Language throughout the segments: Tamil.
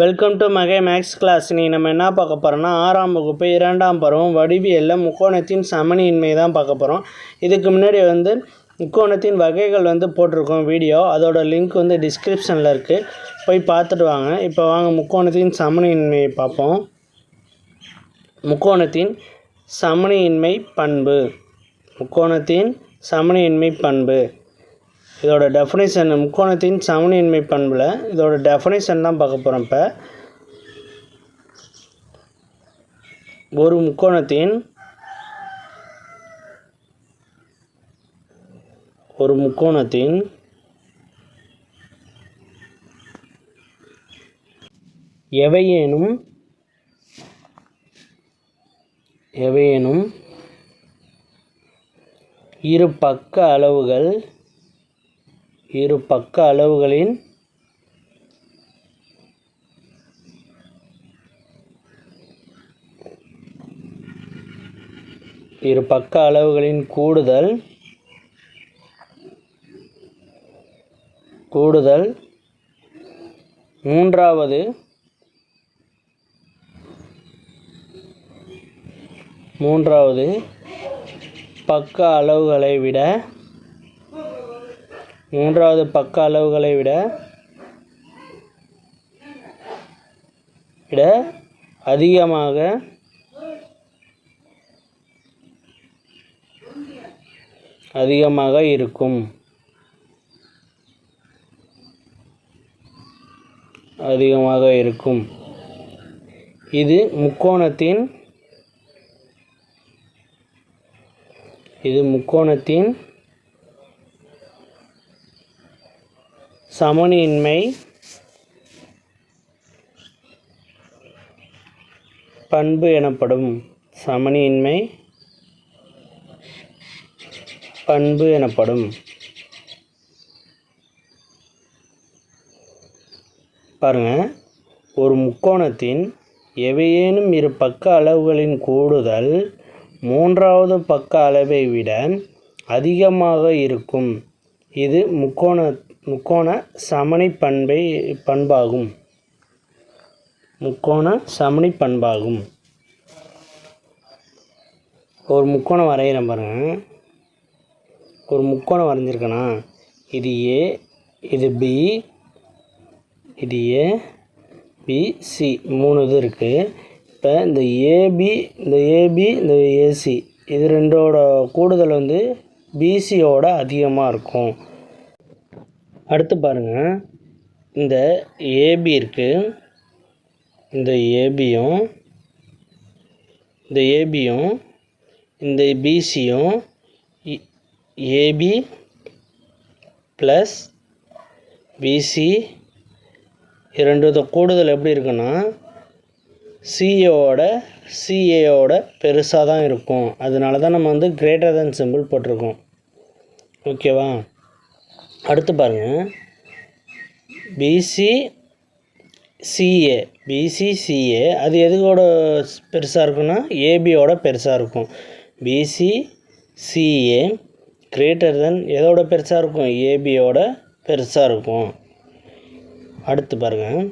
Welcome to Magai maths class நீ நம்ம என்ன பார்க்க போகிறோம்னா ஆறாம் வகுப்பு இரண்டாம் பருவம் வடிவியலில் முக்கோணத்தின் சமனியின்மை தான் பார்க்க போகிறோம் இதுக்கு முன்னாடி வந்து முக்கோணத்தின் வகைகள் வந்து போட்டிருக்கோம் வீடியோ. அதோட லிங்க் வந்து டிஸ்கிரிப்ஷனில் இருக்குது போய் பார்த்துட்டு வாங்க. இப்போ வாங்க முக்கோணத்தின் சமனியின்மையை பார்ப்போம். முக்கோணத்தின் சமனியின்மை பண்பு. முக்கோணத்தின் சமனியின்மை பண்பு. இதோட டெஃபினேஷன் முக்கோணத்தின் சமனியின்மை பண்பில் இதோட டெஃபினேஷன் தான் பார்க்க போகிறோம் இப்போ. ஒரு முக்கோணத்தின் ஒரு முக்கோணத்தின் எவையேனும் எவையேனும் இரு பக்க அளவுகள் இரு பக்க அளவுகளின் இரு பக்க அளவுகளின் கூடுதல் கூடுதல் மூன்றாவது மூன்றாவது பக்க அளவுகளை விட மூன்றாவது பக்க அளவுகளை விட விட அதிகமாக அதிகமாக இருக்கும். அதிகமாக இருக்கும். இது முக்கோணத்தின் இது முக்கோணத்தின் சமனின்மை பண்பு எனப்படும். சமனின்மை பண்பு எனப்படும். பாருங்க ஒரு முக்கோணத்தின் எவையேனும் இரு பக்க அளவுகளின் கூடுதல் மூன்றாவது பக்க அளவை விட அதிகமாக இருக்கும். இது முக்கோண முக்கோண சமணி பண்பை பண்பாகும். முக்கோண சமணி பண்பாகும். ஒரு முக்கோணம் வரைகிறேன் பாருங்கள் ஒரு முக்கோணம் வரைஞ்சிருக்கேனா? இது ஏ இது பி இது ஏ பிசி மூணு இது இருக்குது இப்போ இந்த ஏபி இந்த ஏபி இந்த ஏசி இது ரெண்டோட கூடுதல் வந்து பிசியோட அதிகமாக இருக்கும். அடுத்து பாருங்கள் இந்த ஏபி இருக்குது இந்த ஏபியும் இந்த ஏபியும் இந்த பிசியும் ஏபி ப்ளஸ் பிசி இரண்டு கூடுதல் எப்படி இருக்குன்னா சிஏவோட சிஏயோட பெருசாக தான் இருக்கும். அதனால தான் நம்ம வந்து கிரேட்டர் தென் சிம்பிள் போட்டிருக்கோம். ஓகேவா அடுத்து பாருங்கள் பிசி சிஏ பிசி சிஏ அது எதுக்கோட பெருசாக இருக்குன்னா ஏபியோட பெருசாக இருக்கும். பிசி சிஏ கிரேட்டர் தென் எதோட பெருசாக இருக்கும்? ஏபியோட பெருசாக இருக்கும். அடுத்து பாருங்கள்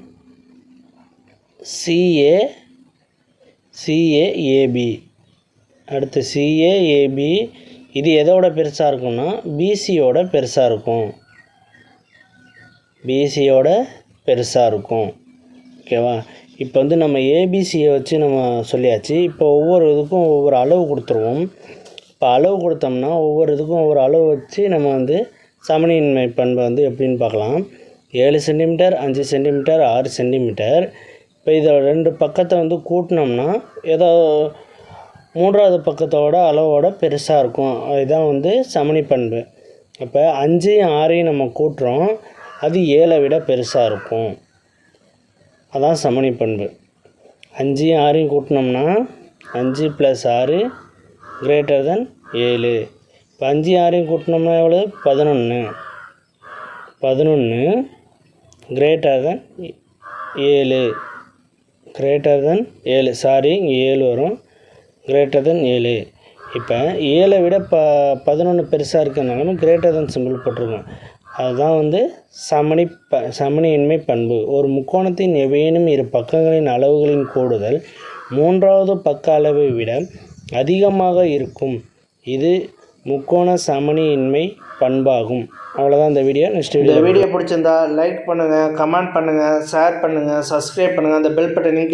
சிஏ சிஏஏபி அடுத்து சிஏஏபி இது எதோட பெருசாக இருக்கும்னா பிசியோட பெருசாக இருக்கும். பிசியோட பெருசாக இருக்கும். ஓகேவா இப்போ வந்து நம்ம ஏபிசியை வச்சு நம்ம சொல்லியாச்சு. இப்போ ஒவ்வொரு இதுக்கும் ஒவ்வொரு அளவு கொடுத்துருவோம். இப்போ அளவு கொடுத்தோம்னா ஒவ்வொரு இதுக்கும் ஒவ்வொரு அளவு வச்சு நம்ம வந்து சமனின்மை பண்பை வந்து எப்படின்னு பார்க்கலாம். ஏழு சென்டிமீட்டர் அஞ்சு சென்டிமீட்டர் ஆறு சென்டிமீட்டர். இப்போ இதை ரெண்டு பக்கத்தை வந்து கூட்டினோம்னா ஏதோ மூன்றாவது பக்கத்தோட அளவோட பெருசாக இருக்கும். அதுதான் வந்து சமணி பண்பு. அப்போ அஞ்சையும் ஆறையும் நம்ம கூட்டுறோம். அது ஏழை விட பெருசாக இருக்கும். அதான் சமனி பண்பு. அஞ்சையும் ஆறையும் கூட்டினோம்னா அஞ்சு ப்ளஸ் ஆறு கிரேட்டர் தென் ஏழு. இப்போ அஞ்சு ஆறையும் கூட்டினோம்னா எவ்வளோ பதினொன்று பதினொன்று கிரேட்டர் தென் ஏழு. கிரேட்டர் தென் ஏழு. சாரி இங்கே ஏழு வரும். கிரேட்டர் தென் ஏழு. இப்போ ஏழை விட ப பதினொன்று பெருசாக இருக்கிறதுனால கிரேட்டர் தென் சிம்பிள் போட்டிருக்கோம். அதுதான் வந்து சமனி ப சமனியின்மை பண்பு. ஒரு முக்கோணத்தின் எவையேனும் இரு பக்கங்களின் அளவுகளின் கூடுதல் மூன்றாவது பக்க அளவை விட அதிகமாக இருக்கும். இது முக்கோண சமனியின்மை பண்பாகும். அவ்வளோதான் இந்த வீடியோ நெக்ஸ்ட் வீடியோ இந்த வீடியோ பிடிச்சிருந்தா லைக் பண்ணுங்கள் கமெண்ட் பண்ணுங்கள் ஷேர் பண்ணுங்கள் சப்ஸ்கிரைப் பண்ணுங்கள் அந்த பெல் பட்டனையும்